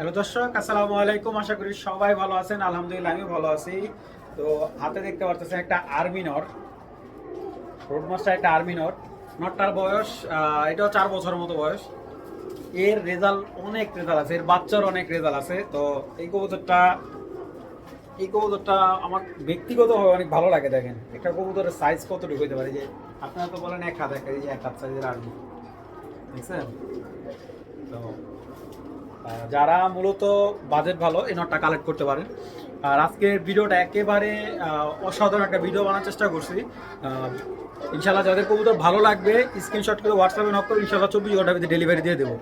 Hello দর্শক, আসসালামু আলাইকুম। আশা করি সবাই ভালো আছেন। আলহামদুলিল্লাহ আমি ভালো আছি। তো হাতে দেখতে পারতেছেন একটা আর্মি নট রোড মাস্টার একটা আর্মি নট নটটার বয়স এটাও চার বছরের মতো বয়স। এর রেজাল্ট অনেক রেজাল্ট আছে। এর বাচ্চার অনেক রেজাল্ট আছে। তো এই কবুতরটা এই কবুতরটা আমার ব্যক্তিগতভাবে অনেক ভালো লাগে, দেখেন। একটা কবুতরের সাইজ কতটুকু হইতে পারে? যে আপনারা তো বলেন এক হাত একটা এই যে এক হাত সাইজের আর্মি। দেখছেন? তো যারা মূলত বাজেট ভালো, এই নটটা কালেক্ট করতে পারেন। আর আজকের ভিডিওটা একেবারে অসাধারণ একটা ভিডিও বানার চেষ্টা করছি। ইনশাল্লাহ যাদের কবুতর ভালো লাগবে স্ক্রিনশট করে হোয়াটসঅ্যাপে নক করে ইনশাল্লাহ চব্বিশ ঘণ্টার ভিতরে ডেলিভারি দিয়ে দেবো।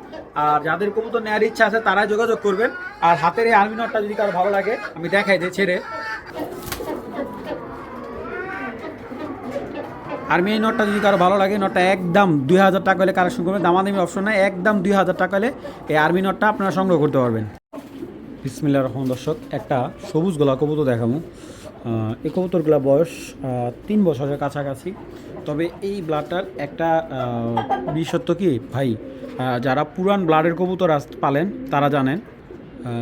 আর যাদের কবুতর নেওয়ার ইচ্ছা আছে, তারাই যোগাযোগ করবেন। আর হাতের এই আর্মি নটটা যদি কারও ভালো লাগে, আমি দেখাই যে, ছেড়ে। আর্মি এই নটটা যদি কারও ভালো লাগে, নটটা একদম দুই হাজার টাকা হলে কালেকশন করবেন দামাদামি অপশন নাই, একদম দুই হাজার টাকা হলে এই আর্মি নটটা আপনারা সংগ্রহ করতে পারবেন। বিসমিল্লা রহমান দর্শক, একটা সবুজ গোলা কবুতর দেখাবো। এই কবুতরগুলা বয়স তিন বছরের কাছাকাছি। তবে এই ব্লাডটার একটা বিশেষত্ব কি? ভাই যারা পুরান ব্লাডের কবুতর আস- পালেন, তারা জানেন।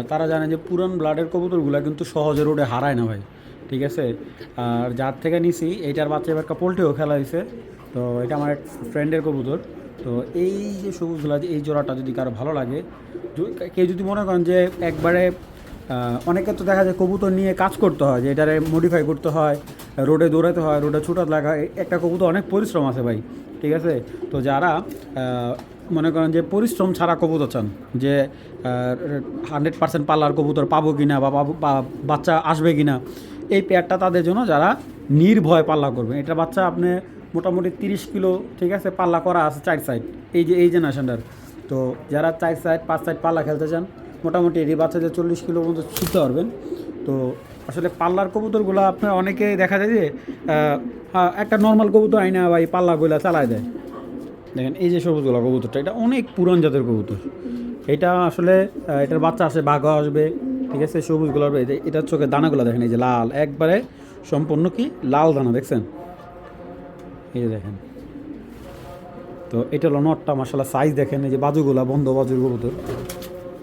তারা জানেন যে পুরান ব্লাডের কবুতরগুলো কিন্তু সহজে রোডে হারায় না ভাই। ঠিক আছে? আর যার থেকে নিছি, এইটার বাচ্চা এবার পোলট্রিও খেলা হয়েছে তো এটা আমার এক ফ্রেন্ডের কবুতর। তো এই যে সবুজগুলা এই জোড়াটা যদি কারও ভালো লাগে কেউ যদি মনে করেন যে একবারে অনেকে তো দেখা যায় কবুতর নিয়ে কাজ করতে হয়, যে এটারে মডিফাই করতে হয়, রোডে দৌড়াতে হয়, রোডে ছুটাত লাগা একটা কবুতর অনেক পরিশ্রম আছে ভাই, ঠিক আছে? তো যারা মনে করেন যে পরিশ্রম ছাড়া কবুতর চান, যে হান্ড্রেড পার্সেন্ট পাল্লার কবুতর পাবো কি না বা বাচ্চা আসবে কি না এই পেয়ারটা তাদের জন্য যারা নির্ভয় পাল্লা করবে। এটা বাচ্চা আপনি মোটামুটি তিরিশ কিলো, ঠিক আছে, পাল্লা করা আছে চার সাইড এই যে, এই জেনারেশনটার তো যারা চার সাইড পাঁচ সাইড পাল্লা খেলতে চান, মোটামুটি এই বাচ্চাদের চল্লিশ কিলো পর্যন্ত ছুটতে পারবেন। তো আসলে পাল্লার কবুতরগুলো আপনার অনেকে দেখা যায় যে একটা নর্মাল কবুতর আইনা বা এই পাল্লাগুলো চালায় দেয়। দেখেন, এই যে সবুজগুলো কবুতরটা, এটা অনেক পুরান জাতের কবুতর। এটা আসলে এটার বাচ্চা আসে বাঘা আসবে ঠিক আছে? সবুজগুলো আসবে এই যে এটার চোখে দানাগুলো দেখেন, এই যে লাল। একবারে সম্পূর্ণ কি? লাল দানা, দেখছেন? এই যে দেখেন। তো এটা হলো নটটা মাসাল্লাহ সাইজ দেখেন, এই যে বাজুগুলা, বন্ধ বাজুর কবুতর।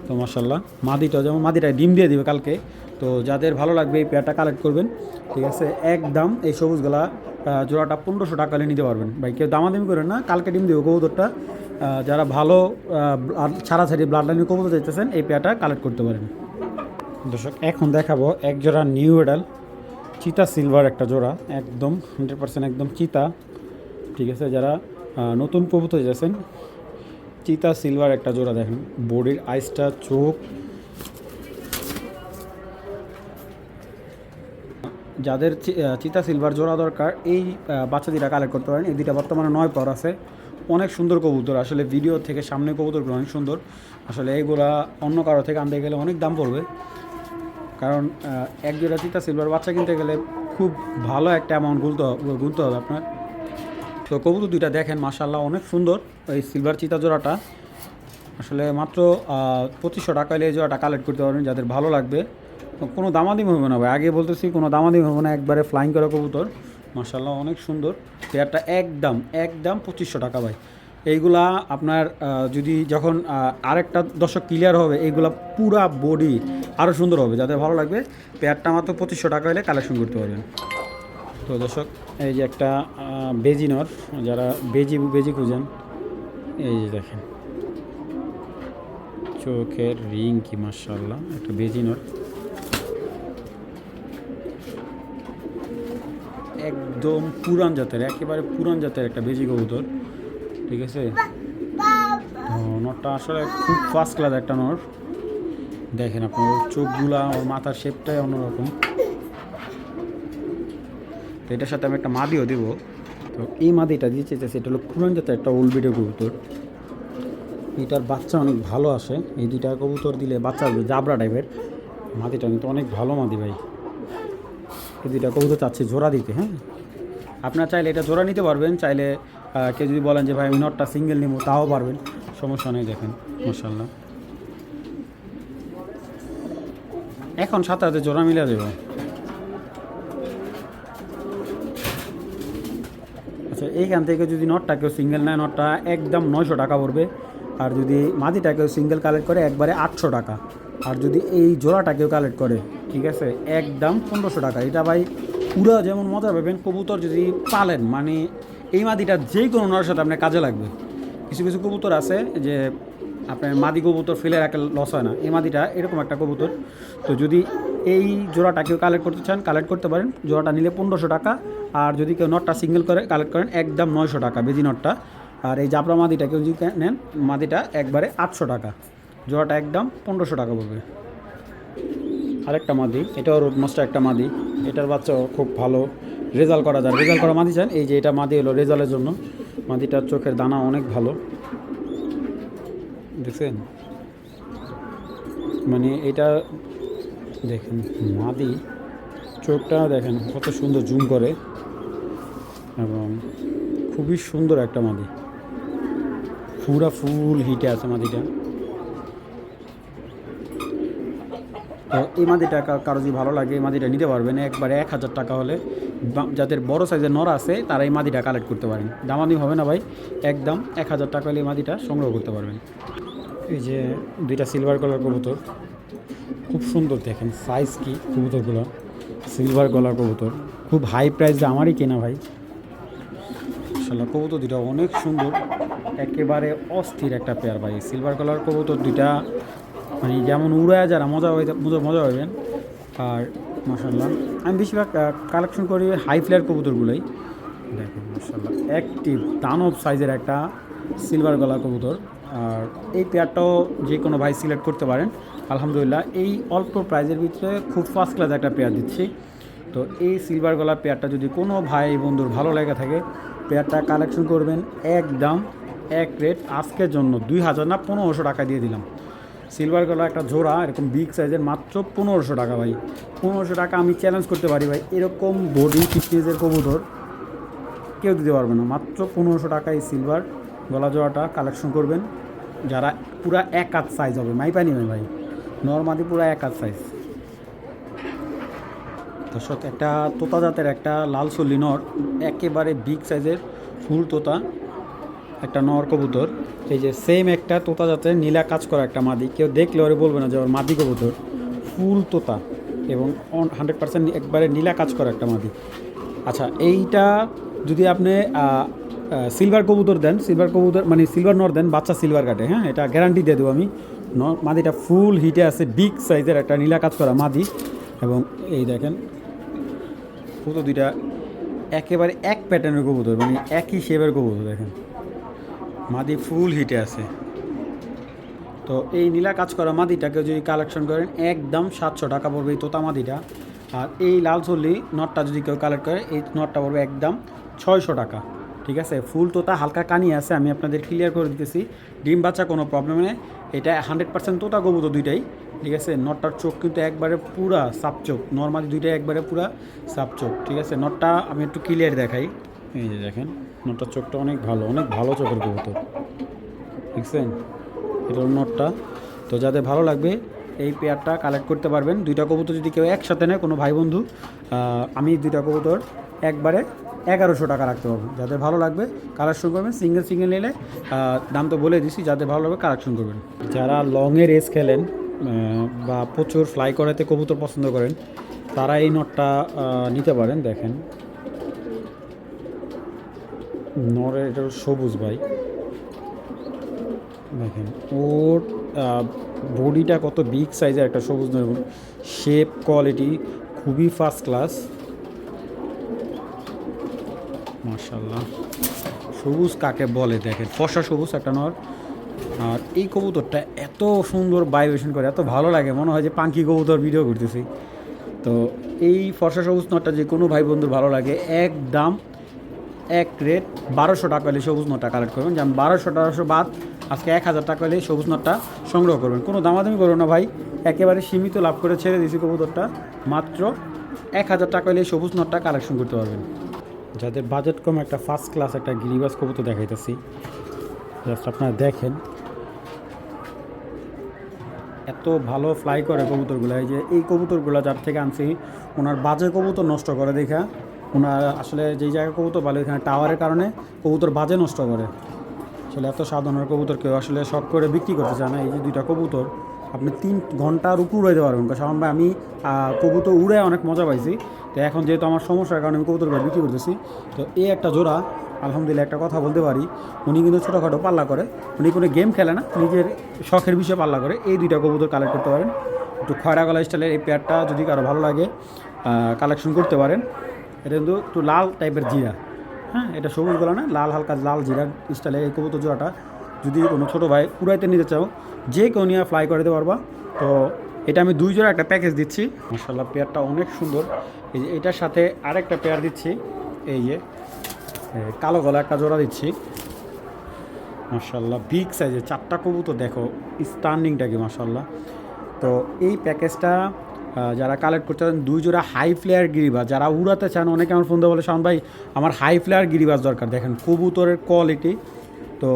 তো মাসাল্লাহ মাদিটা যেমন মাদিটা ডিম দিয়ে দিবে কালকে। তো যাদের ভালো লাগবে এই পেয়ারটা কালেক্ট করবেন, ঠিক আছে? একদম এই সবুজগুলা জোড়াটা পনেরোশো টাকা নিতে পারবেন। ভাই, কেউ দামাদামি করেন না, কালকে ডিম দেবো কবুতরটা। যারা ভালো ছাড়াছাড়ি ব্লাড লাইনের কবুতর চাইতেছেন, এই পেয়ারটা কালেক্ট করতে পারেন। দর্শক, এখন দেখাবো এক জোড়া নিউ এডাল চিতা সিলভার একটা জোড়া, একদম হান্ড্রেড পার্সেন্ট একদম চিতা। ঠিক আছে, যারা নতুন কবুতর যাচ্ছেন, চিতা সিলভার একটা জোড়া দেখেন, বডির আইসটা, চোখ। যাদের চিতা সিলভার জোড়া দরকার, এই বাচ্চা দুটা কালেক্ট করতে পারেন, এই দুইটা বর্তমানে নয় পর আছে। অনেক সুন্দর কবুতর, আসলে ভিডিও থেকে সামনে কবুতরগুলো অনেক সুন্দর। আসলে এইগুলা অন্য কারও থেকে আনতে গেলে অনেক দাম পড়বে। কারণ এক জোড়া চিতা সিলভার বাচ্চা কিনতে গেলে খুব ভালো একটা অ্যামাউন্ট হবে গুনতে হবে আপনার। তো কবুতর দুইটা দেখেন মাশাল্লাহ অনেক সুন্দর এই সিলভার চিতা জোড়াটা। আসলে মাত্র পঁচিশশো টাকা হলে এই জোড়াটা কালেক্ট করতে পারবেন, যাদের ভালো লাগবে। কোনো দামাদিম হবে না ভাই, আগে বলতেছি কোনো দামাদিম হবে না, একবারে ফ্লাইং করা কবুতর। মাশাল্লাহ অনেক সুন্দর। পেয়ারটা একদম একদম পঁচিশশো টাকা ভাই। এইগুলা আপনার যদি যখন আরেকটা দর্শক ক্লিয়ার হবে, এইগুলা পুরা বডি আরও সুন্দর হবে। যাদের ভালো লাগবে পেয়ারটা মাত্র পঁচিশশো টাকা হলে কালেকশন করতে পারবেন। তো দর্শক, এই যে একটা বেজি নর যারা বেজি বেজি খুঁজেন, এই যে দেখেন। চোখের রিং কি মার্শাল্লাহ একটা বেজি নর একদম পুরান জাতের, একেবারে পুরান জাতের একটা বেজি কবুতর। ঠিক আছে? তো নরটা আসলে খুব ফার্স্ট ক্লাস একটা নর। দেখেন আপনার ওর চোখগুলা ওর মাথার শেপটাই অন্যরকম। তো এটার সাথে আমি একটা মাদিও দেবো। তো এই মাদিটা দিয়ে চেয়েছে এটা হলো পুরান জাতের একটা ওল্ড বিডের কবুতর। এটার বাচ্চা অনেক ভালো আসে। এই দুইটা কবুতর দিলে বাচ্চা আসবে জাবরা টাইপের মাদিটা কিন্তু অনেক ভালো মাদি ভাই। এই দুইটা কবুতর চাচ্ছে জোড়া দিতে হ্যাঁ? আপনার চাইলে এটা জোড়া নিতে পারবেন চাইলে কেউ যদি বলেন যে, ভাই, আমি নটটা সিঙ্গেল নেব, তাও পারবেন। সমস্যা নেই, দেখেন মাসাল্লাহ এখন সাথে সাথে জোড়া মিলে দেবো। আচ্ছা এইখান থেকে যদি নটটা কেউ সিঙ্গেল নেয়, নটটা একদম নয়শো টাকা পড়বে। আর যদি মাদিটা কেউ সিঙ্গেল কালেক্ট করে, একবারে আটশো টাকা। আর যদি এই জোড়াটা কেউ কালেক্ট করে, ঠিক আছে, একদম পনেরোশো টাকা। এটা ভাই পুরো যেমন মজা পাবেন, কবুতর যদি পালেন মানে এই মাদিটা যে কোনো নড়ার সাথে আপনার কাজে লাগবে। কিছু কিছু কবুতর আছে যে আপনার মাদি কবুতর ফেলে রাখলে লস হয় না। এই মাদিটা এরকম একটা কবুতর। তো যদি এই জোড়াটা কেউ কালেক্ট করতে চান কালেক্ট করতে পারেন। জোড়াটা নিলে পনেরোশো টাকা। আর যদি কেউ নটটা সিঙ্গেল করে কালেক্ট করেন, একদম নয়শো টাকা বেজি নটটা। আর এই জাবরা মাদিটা কেউ যদি নেন, মাদিটা একবারে আটশো টাকা। জোড়াটা একদম পনেরোশো টাকা পড়বে। আরেকটা মাদি, এটাও রোড মাস্টার একটা মাদি। এটার বাচ্চাও খুব ভালো। রেজাল্ট করা যায়। রেজাল্ট করা মাদি চান? এই যে এটা মাদি হলো রেজাল্টের জন্য। মাদিটার চোখের দানা অনেক ভালো। দেখছেন? মানে এটা দেখেন, মাদি চোখটা দেখেন কত সুন্দর জুম করে। এবং খুবই সুন্দর একটা মাদি। পুরা ফুল হিটে আছে মাদিটা। তো এই মাদিটা কারও যদি ভালো লাগে, এই মাদিটা নিতে পারবেন। একবারে এক হাজার টাকা হলে যাদের বড় সাইজের নর আছে, তারা এই মাদিটা কালেক্ট করতে পারেন। দামাদি হবে না ভাই, একদম এক হাজার টাকা হলে এই মাদিটা সংগ্রহ করতে পারবেন। এই যে দুইটা সিলভার কালার কবুতর। খুব সুন্দর দেখেন সাইজ কি কবুতরগুলো। সিলভার গলার কবুতর। খুব হাই প্রাইস আমারই কেনা ভাই। মাশাল্লাহ কবুতর দুটা অনেক সুন্দর। একেবারে অস্থির একটা পেয়ার ভাই। সিলভার কালার কবুতর দুইটা মানে যেমন উড়ায় যারা, মজা মজা মজা হইবেন আর মাসাল্লাহ আমি বেশিরভাগ কালেকশন করি হাই ফ্লেয়ার কবুতরগুলোই। দেখেন মাসাল্লাহ অ্যাক্টিভ দানব সাইজের একটা সিলভার গলা কবুতর। আর এই পেয়ারটাও যে কোনো ভাই সিলেক্ট করতে পারেন। আলহামদুলিল্লাহ, এই অল্প প্রাইজের ভিতরে খুব ফার্স্ট ক্লাস একটা পেয়ার দিচ্ছি। তো এই সিলভার গলা পেয়ারটা যদি কোনো ভাই বন্ধুর ভালো লেগে থাকে পেয়ারটা কালেকশন করবেন একদম এক রেট আজকের জন্য দুই হাজার না, পনেরোশো টাকা দিয়ে দিলাম। সিলভার গলা একটা জোড়া, এরকম বিগ সাইজের মাত্র পনেরোশো টাকা ভাই। পনেরোশো টাকা আমি চ্যালেঞ্জ করতে পারি ভাই। এরকম বডি ফিটনেসের কবুতর কেউ দিতে পারবে না। মাত্র পনেরোশো টাকায় সিলভার গলা জোড়াটা কালেকশন করবেন। যারা পুরা এক হাত সাইজ হবে মাইপা নিবে ভাই। নর্মালি পুরা এক হাত সাইজ দর্শক, একটা তোতা জাতের একটা লাল সল্লি নর, একেবারে বিগ সাইজের ফুল তোতা, একটা নর কবুতর। এই যে সেম একটা তোতা জাতের নীলা কাজ করা একটা মাদি। কেউ দেখলে ওরে বলবে না যে ওর মাদি কবুতর। ফুল তোতা এবং হান্ড্রেড পার্সেন্ট একবারে নীলা কাজ করা একটা মাদি। আচ্ছা এইটা যদি আপনি সিলভার কবুতর দেন সিলভার কবুতর মানে সিলভার নর দেন, বাচ্চা সিলভার কাটে হ্যাঁ? এটা গ্যারান্টি দিয়ে দেবো আমি। ন- মাদিটা ফুল হিটে আছে বিগ সাইজের একটা নীলা কাজ করা মাদি। এবং এই দেখেন কবুতর দুইটা একেবারে এক প্যাটার্নের কবুতর মানে একই শেপের কবুতর, দেখেন। মাদি ফুল হিটে আছে। তো এই নীলা কাজ করা মাদিটাকে যদি কালেকশন করেন, একদম সাতশো টাকা পড়বে এই তোতা মাদিটা। আর এই লাল চল্লি নটটা যদি কেউ কালেক্ট করে, এই নটটা পড়বে একদম ছয়শো টাকা। ঠিক আছে? ফুল তোতা হালকা কানি আছে, আমি আপনাদের ক্লিয়ার করে দিতেছি। ডিম বাচ্চা কোনো প্রবলেম নেই। এটা হান্ড্রেড পার্সেন্ট তোতা কবুতর দুইটাই। ঠিক আছে? নটটার চোখ কিন্তু একবারে পুরা সাপ চোখ। নর্মালি দুইটাই একবারে পুরা সাপ চোখ। ঠিক আছে? নটটা আমি একটু ক্লিয়ার দেখাই। এই যে দেখেন। নটটার চোখটা অনেক ভালো অনেক ভালো চোখের কবুতর। দেখছেন? এটা নটটা। তো যাদের ভালো লাগবে, এই পেয়ারটা কালেক্ট করতে পারবেন। দুইটা কবুতর যদি কেউ একসাথে নেয়, কোনো ভাই বন্ধু আমি দুইটা কবুতর একবারে এগারোশো টাকা রাখতে পারব। যাদের ভালো লাগবে কালেকশন করবেন। সিঙ্গেল সিঙ্গেল নিলে দাম তো বলে দিছি, যাদের ভালো লাগবে কালেকশন করবেন। যারা লংয়ে রেস খেলেন বা প্রচুর ফ্লাই করাতে কবুতর পছন্দ করেন, তারা এই নটটা নিতে পারেন, দেখেন। নরের এটা সবুজ ভাই। দেখেন, ওর বডিটা কত বিগ সাইজের একটা সবুজ নয় শেপ কোয়ালিটি খুবই ফার্স্ট ক্লাস মার্শাল্লাহ সবুজ কাকে বলে? দেখেন, ফসা সবুজ একটা নর। আর এই কবুতরটা এত সুন্দর ভাইব্রেশন করে, এত ভালো লাগে। মনে হয় যে পাঙ্কি কবুতর ভিডিও করতেছি। তো এই ফর্সা সবুজ নটটা যে কোনো ভাই বন্ধুর ভালো লাগে। একদম এক রেট বারোশো টাকা হলে সবুজ নটটা কালেক্ট করবেন। যেমন বারোশো টাকাশো বাদ, আজকে এক হাজার টাকা হলে সবুজ নটটা সংগ্রহ করবেন। কোনো দামাদামি করবেন না ভাই, একেবারে সীমিত লাভ করে ছেড়ে দিয়েছি কবুতরটা। মাত্র এক হাজার টাকা হলে সবুজ নটটা কালেকশন করতে পারবেন। যাদের বাজেট কম, একটা ফার্স্ট ক্লাস একটা গিরিবাস কবুতর দেখাইতেছি। জাস্ট আপনারা দেখেন। এত ভালো ফ্লাই করে কবুতরগুলো। এই যে, এই কবুতরগুলো যার থেকে আনছি, ওনার বাজে কবুতর নষ্ট করে দেখা। ওনার আসলে যেই জায়গায় কবুতর ভালো ওইখানে টাওয়ারের কারণে কবুতর বাজে নষ্ট করে। আসলে এত সাধারণ কবুতর কেউ আসলে শখ করে বিক্রি করতে চায় না। এই যে দুইটা কবুতর, আপনি তিন ঘণ্টার উপর উড়াইতে পারবেন। কারণ ভাই, আমি কবুতর উড়ে অনেক মজা পাইছি। তো এখন যেহেতু আমার সমস্যার কারণে আমি কবুতর বিক্রি করতেছি, তো এই একটা জোড়া, আলহামদুলিল্লাহ একটা কথা বলতে পারি, উনি কিন্তু ছোটোখাটো পাল্লা করে। উনি কোনো গেম খেলে না, নিজের শখের বিষয়ে পাল্লা করে। এই দুইটা কবুতর কালেক্ট করতে পারেন। একটু খয়রা গলা স্টাইলের এই পেয়ারটা যদি কারও ভালো লাগে কালেকশন করতে পারেন। এটা কিন্তু একটু লাল টাইপের জিরা। হ্যাঁ এটা সবুজ গলা না, লাল, হালকা লাল জিরা স্টাইলের এই কবুতর জোড়াটা। যদি কোনো ছোটো ভাই উড়াইতে নিতে চাও, যে কেউ নিয়ে ফ্লাই করে দিতে পারবা। তো এটা আমি দুই জোড়া একটা প্যাকেজ দিচ্ছি। মাসাল্লাহ পেয়ারটা অনেক সুন্দর। এই যে এটার সাথে আরেকটা পেয়ার দিচ্ছি। এই যে কালো গলা একটা জোড়া দিচ্ছি। মাসাল্লাহ বিগ সাইজের চারটা কবুতর দেখো স্টার্নিংটা কি মাসাল্লাহ তো এই প্যাকেজটা যারা কালেক্ট করতে চান, দুই জোড়া হাই ফ্লেয়ার গিরিবাজ। যারা উড়াতে চান, অনেকে আমার ফোন বলে, শাওন ভাই, আমার হাই ফ্লেয়ার গিরিবাজ দরকার। দেখেন, কবুতরের কোয়ালিটি তো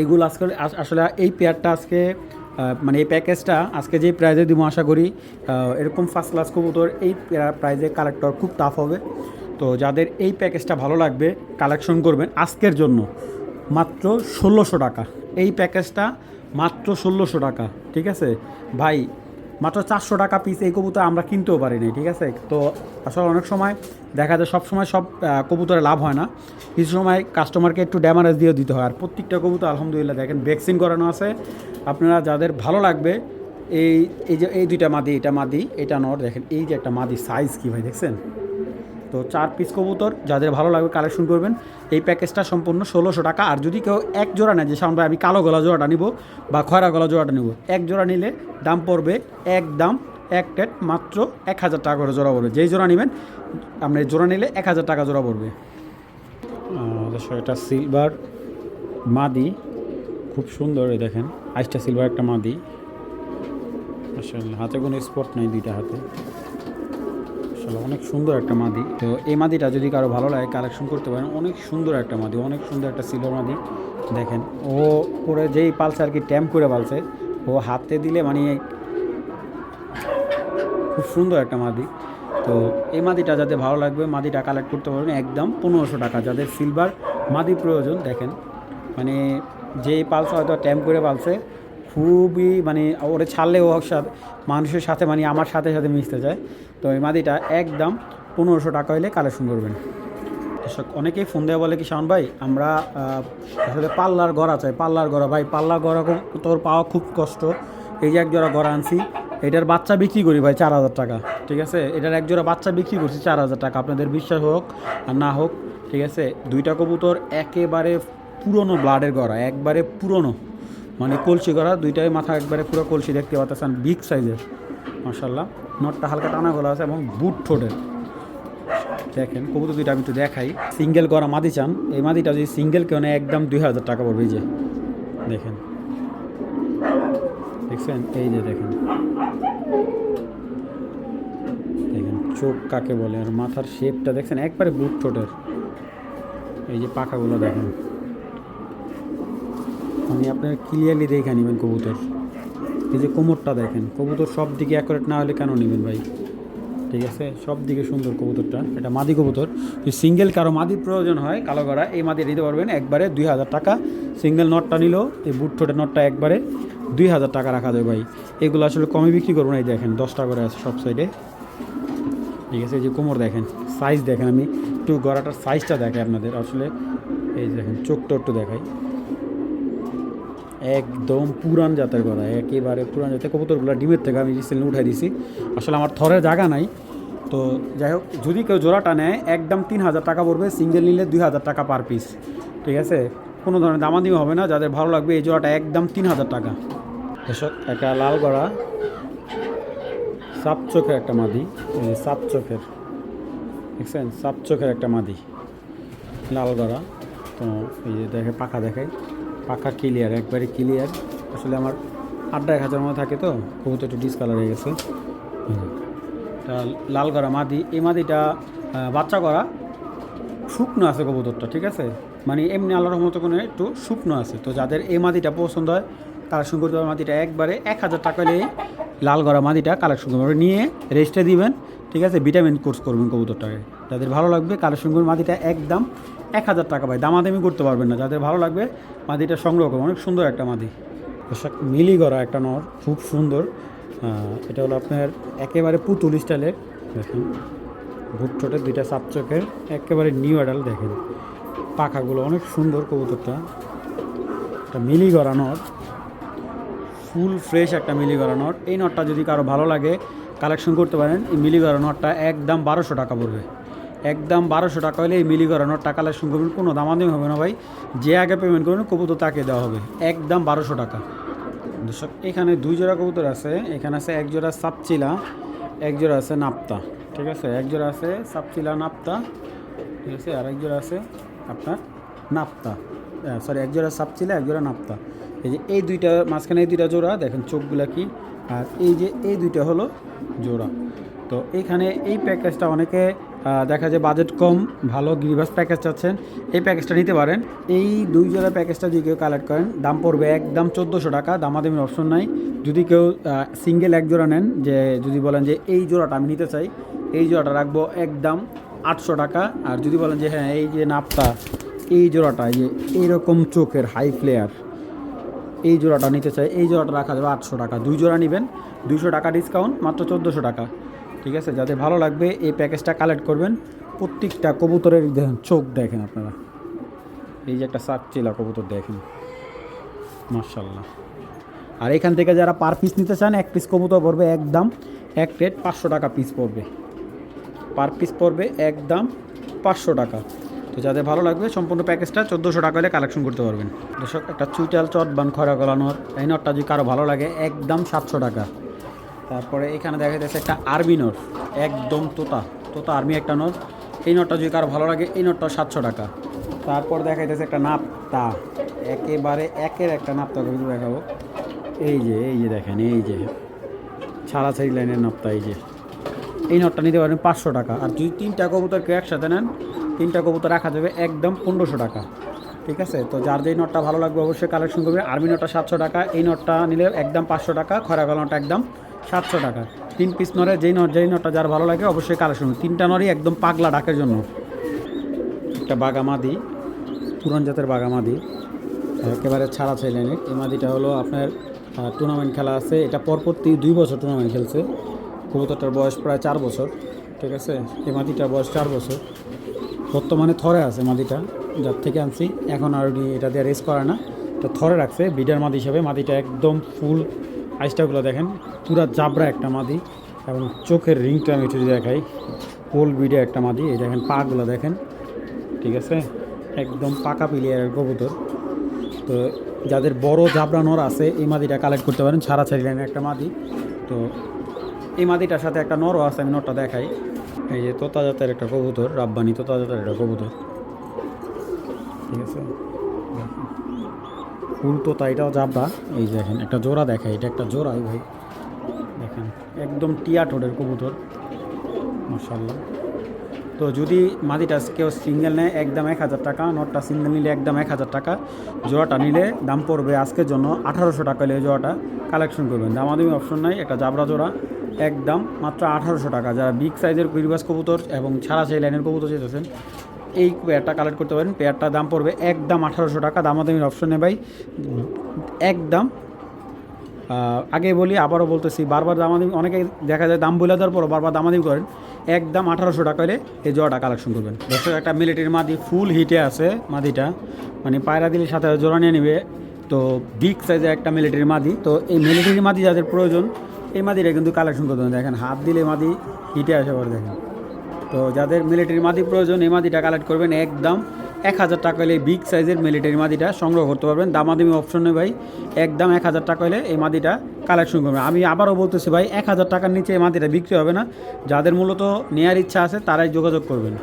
এইগুলো আজকে আসলে এই পেয়ারটা আজকে মানে এই প্যাকেজটা আজকে যে প্রাইজে দিব, আশা করি এরকম ফার্স্ট ক্লাস কবুতর এই প্রাইজে কালেক্ট করা খুব টাফ হবে। তো যাদের এই প্যাকেজটা ভালো লাগবে কালেকশন করবেন আজকের জন্য। মাত্র ষোলোশো টাকা। এই প্যাকেজটা মাত্র ষোলোশো টাকা, ঠিক আছে? ভাই মাত্র চারশো টাকা পিস এই কবুতর আমরা কিনতেও পারি নাই, ঠিক আছে? তো আসলে অনেক সময় দেখা যায় সব সময় সব কবুতরে লাভ হয় না। কিছু সময় কাস্টমারকে একটু ড্যামারেজ দিয়েও দিতে হয়। আর প্রত্যেকটা কবুতর, আলহামদুলিল্লাহ, দেখেন ভ্যাকসিন করানো আছে। আপনারা যাদের ভালো লাগবে, এই এই যে, এই দুইটা মাদি, এটা মাদি, এটা নট দেখেন, এই যে একটা মাদি সাইজ কী ভাই, দেখছেন? তো চার পিস কবুতর, যাদের ভালো লাগবে কালেকশন করবেন। এই প্যাকেজটা সম্পূর্ণ ষোলোশো টাকা। আর যদি কেউ এক জোড়া নেয়, যে সামনে আমি কালো গলা জোড়াটা নিব বা খয়রা গলা জোড়াটা নিব, এক জোড়া নিলে দাম পড়বে এক দাম, এক টেট মাত্র এক হাজার টাকা করে জোড়া পড়বে। যেই জোড়া নেবেন, আপনি জোড়া নিলে এক হাজার টাকা জোড়া পড়বে। এটা সিলভার মাদি। খুব সুন্দর দেখেন। আইসটা সিলভার একটা মাদি। আসলে হাতে কোনো স্পট নেই দুইটা হাতে। আসলে অনেক সুন্দর একটা মাদি। তো এই মাদিটা যদি কারও ভালো লাগে কালেকশন করতে পারেন। অনেক সুন্দর একটা মাদি, অনেক সুন্দর একটা সিলভার মাদি। দেখেন, ও করে যেই পালছে আর কি ট্যাম্প করে পালছে ও হাতে দিলে মানে খুব সুন্দর একটা মাদি। তো এই মাদিটা যাদের ভালো লাগবে, মাদিটা কালেক্ট করতে পারবেন একদম পনেরোশো টাকা। যাদের সিলভার মাদি প্রয়োজন, দেখেন মানে যেই পালছে হয়তো ট্যাম্প করে পালছে খুবই মানে ওরে ছাড়লে ও সা- মানুষের সাথে মানে আমার সাথে সাথে মিশতে যায় তো এই মাদিটা একদম পনেরোশো টাকা হলে কালেকশন করবেন। অনেকেই ফোন দেওয়া বলে কি, শাওন ভাই, আমরা আসলে পাল্লার গড়া চাই, পাল্লার গড়া। ভাই, পাল্লার গড়া তোর পাওয়া খুব কষ্ট। এই যে এক জোড়া গড়া আনছি, এটার বাচ্চা বিক্রি করি ভাই চার হাজার টাকা। ঠিক আছে? এটার এক জোড়া বাচ্চা বিক্রি করছি চার হাজার টাকা। আপনাদের বিশ্বাস হোক আর না হোক, ঠিক আছে? দুইটা কবুতর একেবারে পুরনো ব্লাডের গড়া, একবারে পুরনো। মানে কলসি গড়া, দুইটাই মাথা একবারে পুরো কলসি দেখতে পাচ্ছেন বিগ সাইজের মার্শাল্লাহ নটটা হালকা টানা গলা আছে এবং বুট ঠোঁটের দেখেন, কবুতর দুইটা আমি একটু দেখাই। সিঙ্গেল করা মাদি চান, এই মাদিটা যদি সিঙ্গেল কেউ নেয়, একদম দুই হাজার টাকা পড়বে যে। দেখেন। দেখছেন? এই যে দেখেন। দেখেন, চোখ কাকে বলে, আর মাথার শেপটা দেখছেন? একবারে বুট ঠোঁটের। এই যে পাখাগুলো দেখেন। আমি আপনার ক্লিয়ারলি দেখে নেবেন কবুতর। এই যে কোমরটা দেখেন, কবুতর সব দিকে অ্যাকুরেট না হলে কেন নেবেন ভাই? ঠিক আছে? সব দিকে সুন্দর কবুতরটা। এটা মাদি কবুতর। যদি সিঙ্গেল কারও মাদির প্রয়োজন হয়, কালো গড়া, এই মাদি নিতে পারবেন একবারে দুই হাজার টাকা। সিঙ্গেল নটটা নিল, এই বুট ঠোঁটের নটটা একবারে দুই হাজার টাকা রাখা যাবে ভাই। এগুলো আসলে কমে বিক্রি করব না, এই দেখেন, দশটা করে আছে সব সাইডে ঠিক আছে? এই যে কোমর দেখেন সাইজ দেখেন আমি। একটু গড়াটার সাইজটা দেখাই আপনাদের। আসলে এই দেখেন, চোখটা একটু দেখাই। একদম পুরান জাতের গড়া একেবারে পুরান জাতের কবুতরগুলো ডিমের থেকে আমি রিসেন্টলি উঠাই দিছি। আসলে আমার থরের জায়গা নাই। তো যাই হোক, যদি কেউ জোড়াটা নেয়, একদম তিন হাজার টাকা পড়বে সিঙ্গেল নিলে দুই হাজার টাকা পার পিস ঠিক আছে? কোনো ধরনের দামাদামি হবে না, যাদের ভালো লাগবে এই জোড়াটা একদম তিন হাজার টাকা। এসব একটা লাল গড়া, সাপ চোখের একটা মাদি সাপ চোখের। দেখছেন? সাপ চোখের একটা মাদি, লাল গড়া। তো এই যে দেখে, পাখা দেখে পাখা ক্লিয়ার একবারে ক্লিয়ার আসলে আমার আড্ডা এক হাজার মতো থাকে তো কবুতর একটু ডিসকালার হয়ে গেছে। তা লাল গড়া মাদি, এই মাদিটা বাচ্চা করা, শুকনো আছে কবুতরটা, ঠিক আছে? মানে এমনি আল্লাহর রহমত কোনো একটু শুকনো আছে। তো যাদের এই মাদিটা পছন্দ হয়, তারা পারবে মাদিটা একবারে এক হাজার টাকা নিয়ে লাল গড়া মাদিটা কালেকশন করবেন। নিয়ে রেস্টে দিবেন, ঠিক আছে? ভিটামিন কোর্স করবেন কবুতরটাকে। যাদের ভালো লাগবে কালেকশন করবেন। মাদিটা একদম এক হাজার টাকা ভাই, দামাদামি করতে পারবেন না, যাদের ভালো লাগবে মাদিটা সংগ্রহ করবেন অনেক সুন্দর একটা মাদি। পোশাক মিলি করা একটা নর, খুব সুন্দর। এটা হলো আপনার একেবারে পুতুল স্টাইলের, দেখেন। ভুট ঠোঁটের দুইটা সাপ চোখের একেবারে নিউ অ্যাডাল দেখেন। পাখাগুলো অনেক সুন্দর কবুতরটা। একটা মিলি করা নর। ফুল ফ্রেশ একটা মিলি করা নট এই নটটা যদি কারও ভালো লাগে, কালেকশন করতে পারেন। এই মিলি করা নটটা একদম বারোশো টাকা পড়বে। একদম বারোশো টাকা হলে এই মিলি করা টাকা কালেকশন করবেন, কোনো দামাদামি হবে না ভাই। যে আগে পেমেন্ট করবেন, কবুতর তাকে দেওয়া হবে। একদম বারোশো টাকা। দর্শক, এখানে দুই জোড়া কবুতর আছে, এখানে আছে এক জোড়া সাপচিলা, এক জোড়া আছে নাপ্তা, ঠিক আছে? এক জোড়া আছে সাপচিলা, নাপ্তা, ঠিক আছে? আর এক জোড়া আছে আপনার নাপ্তা। সরি এক জোড়া সাপচিলা, এক জোড়া নাপ্তা। এই যে এই দুইটা, মাঝখানে এই দুইটা জোড়া, দেখেন চোখগুলা কি? আর এই যে এই দুইটা হলো জোড়া। তো এইখানে এই প্যাকেজটা অনেকে দেখা যায় বাজেট কম, ভালো গিরিবাস প্যাকেজ চাচ্ছেন এই প্যাকেজটা নিতে পারেন। এই দুই জোড়া প্যাকেজটা যদি কেউ কালেক্ট করেন, দাম পড়বে একদম চোদ্দোশো টাকা দামাদামির অপশন নাই। যদি কেউ সিঙ্গেল এক জোড়া নেন, যে যদি বলেন যে এই জোড়াটা আমি নিতে চাই, এই জোড়াটা রাখব একদম আটশো টাকা। আর যদি বলেন যে হ্যাঁ এই যে নাপটা, এই জোড়াটা যে এইরকম চোখের হাই ফ্লেয়ার এই জোড়াটা নিতে চাই, এই জোড়াটা রাখা যাবে আটশো টাকা। দুই জোড়া নেবেন, দুইশো টাকা ডিসকাউন্ট মাত্র চোদ্দোশো টাকা। ঠিক আছে? যাদের ভালো লাগবে, এই প্যাকেজটা কালেক্ট করবেন। প্রত্যেকটা কবুতরের দেখেন, চোখ দেখেন আপনারা। এই যে একটা সাপ চিলা কবুতর দেখেন। মার্শাল্লাহ আর এখান থেকে যারা পার পিস নিতে চান, এক পিস কবুতর পড়বে একদম এক প্লেট পাঁচশো টাকা পিস পড়বে। পার পিস পড়বে একদম পাঁচশো টাকা। তো যাদের ভালো লাগবে, সম্পূর্ণ প্যাকেজটা চোদ্দোশো টাকা হলে কালেকশন করতে পারবেন। দর্শক, একটা চুইটাল চট বান খরা গলানোর, এই নটটা যদি কারও ভালো লাগে একদম সাতশো টাকা। তারপরে এখানে দেখা যাচ্ছে একটা আর্মি নট, একদম তোতা তোতা আর্মি একটা নট। এই নটটা যদি কারও ভালো লাগে, এই নটটা সাতশো টাকা। তারপর দেখা যাচ্ছে একটা নাপ্তা, একেবারে একের একটা নাপ্তা করে দেখাবো। এই যে এই যে দেখেন, এই যে, ছাড়া ছাড়াছাড়ি লাইনের নাপ্তা, এই যে। এই নটটা নিতে পারেন পাঁচশো টাকা। আর যদি তিনটা কবুতর কেউ একসাথে নেন, তিনটা কবুতর রাখা যাবে একদম পনেরোশো টাকা। ঠিক আছে? তো যার যেই নটটা ভালো লাগবে অবশ্যই কালেকশন করবে। আর্মি নটটা সাতশো টাকা, এই নটটা নিলে একদম পাঁচশো টাকা। খরা নটটা একদম সাতশো টাকা। তিন পিস নরে যেই নর যেই নটটা যার ভালো লাগে অবশ্যই কালেকশন তিনটা নরই একদম পাগলা ডাকের জন্য। একটা বাগামাদি, পুরান জাতের বাগামাদি, একেবারে ছাড়া ছিলেন এই মাদিটা হলো আপনার টুর্নামেন্ট খেলা আছে। এটা পরপরতি দুই বছর টুর্নামেন্ট খেলছে। কবুতরটার বয়স প্রায় চার বছর, ঠিক আছে? এই মাদিটার বয়স চার বছর। বর্তমানে থরে আছে মাদিটা, যার থেকে আনছি। এখন আর এটা দিয়ে রেস করে না। তো থরে রাখছে বিডার মাদি হিসাবে। মাদিটা একদম ফুল আইসটাগুলো দেখেন, পুরা জাবরা একটা মাদি এবং চোখের রিংটা আমি একটু দেখাই পোল বিডে একটা মাদি, এই দেখেন পাগুলো দেখেন, ঠিক আছে? একদম পাকা পিলিয়ারের কবুতর। তো যাদের বড় জাবরা নর আছে, এই মাদিটা কালেক্ট করতে পারেন ছাড়া ছাড়ি লাইনের একটা মাদি। তো এই মাদিটার সাথে একটা নরও আছে, আমি নরটা দেখাই। এই যে তোতা জাতের একটা কবুতর, রাব্বানি তোতা জাতের একটা কবুতর। ঠিক আছে? ফুল তো তাই এটাও জাবরা। এই দেখেন, একটা জোড়া দেখাই, এটা একটা জোড়াই ভাই। দেখেন, একদম টিয়া ঠোঁটের কবুতর। মার্শাল্লাহ তো যদি মাদিটা কেউ সিঙ্গেল নেয়, একদম এক হাজার টাকা, নটটা সিঙ্গেল নিলে একদম এক হাজার টাকা। জোড়াটা নিলে দাম পড়বে আজকের জন্য আঠারোশো টাকা এই জোড়াটা কালেকশন করবেন। দাম দামাদামি অপশন নাই, একটা জাবরা জোড়া, একদম মাত্র আঠারোশো টাকা। যারা বিগ সাইজের কবুতর এবং ছাড়া সেই লাইনের কবুতর চেয়েছেন এই পেয়ারটা কালেক্ট করতে পারেন। পেয়ারটার দাম পড়বে একদম আঠারোশো টাকা। দামাদামির অপশনে ভাই। একদম। আগে বলি, আবারও বলতেছি, বারবার দামাদামি, অনেকে দেখা যায় দাম বলে দেওয়ার পরও বারবার দামাদামি করেন। একদম আঠারোশো টাকা হলে এই জোড়াটা কালেকশন করবেন। দর্শক, একটা মিলিটারি মাদি ফুল হিটে আছে মাদিটা। মানে পায়রা দিলে সাথে জোড়া নিয়ে নেবে। তো বিগ সাইজের একটা মিলিটারি মাদি। তো এই মিলিটারি মাদি যাদের প্রয়োজন, এই মাদিটা কিন্তু কালেকশন করতে দেখেন, হাত দিলে মাদি হিটে আসে পরে দেখেন। তো যাদের মিলিটারি মাদি প্রয়োজন, এই মাদিটা কালেক্ট করবেন একদম এক হাজার টাকা হলে বিগ সাইজের মিলিটারি মাদিটা সংগ্রহ করতে পারবেন। দামাদামি অপশনে ভাই, একদম এক হাজার টাকা হলে এই মাদিটা কালেকশন করবেন। আমি আবারও বলতেছি ভাই, এক হাজার টাকার নিচে এই মাদিটা বিক্রি হবে না। যাদের মূলত নেয়ার ইচ্ছা আছে, তারাই যোগাযোগ করবেন।